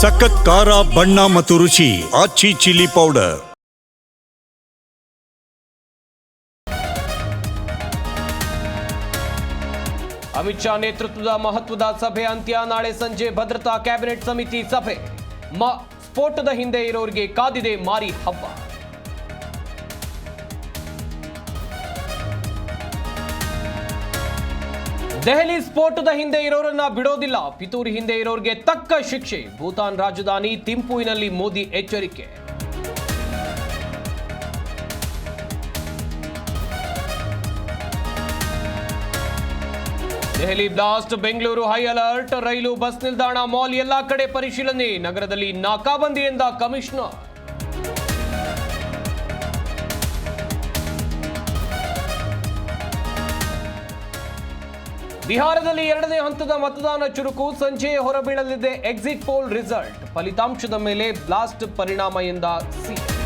ಸಖತ್ ಖಾರ, ಬಣ್ಣ ಮತ್ತು ರುಚಿ, ಆಚಿ ಚಿಲ್ಲಿ ಪೌಡರ್. ಅಮಿತ್ ಶಾ ನೇತೃತ್ವದ ಮಹತ್ವದ ಸಭೆ ಅಂತ್ಯ ನಾಳೆ ಸಂಜೆ ಭದ್ರತಾ ಕ್ಯಾಬಿನೆಟ್ ಸಮಿತಿ ಸಭೆ. ಸ್ಫೋಟದ ಹಿಂದೆ ಇರೋರಿಗೆ ಕಾದಿದೆ ಮಾರಿ ಹಬ್ಬ. ದೆಹಲಿ ಸ್ಫೋಟದ ಹಿಂದೆ ಇರೋರನ್ನ ಬಿಡೋದಿಲ್ಲ. ಪಿತೂರಿ ಹಿಂದೆ ಇರೋರಿಗೆ ತಕ್ಕ ಶಿಕ್ಷೆ. ಭೂತಾನ್ ರಾಜಧಾನಿ ತಿಂಪುವಿನಲ್ಲಿ ಮೋದಿ ಎಚ್ಚರಿಕೆ. Delhi blast, Bengaluru high alert, ರೈಲು, ಬಸ್ ನಿಲ್ದಾಣ, ಮಾಲ್ ಎಲ್ಲಾ ಕಡೆ ಪರಿಶೀಲನೆ. ನಗರದಲ್ಲಿ ನಾಕಾಬಂದಿಯಿಂದ ಕಮಿಷನರ್. ಬಿಹಾರದಲ್ಲಿ ಎರಡನೇ ಹಂತದ ಮತದಾನ ಚುರುಕು, ಸಂಜೆ ಹೊರಬೀಳಲಿದೆ. ಎಕ್ಸಿಟ್ ಪೋಲ್ ರಿಸಲ್ಟ್ ಫಲಿತಾಂಶದ ಮೇಲೆ ಬ್ಲಾಸ್ಟ್ ಪರಿಣಾಮ ಎಂದ ಸಿಎಂ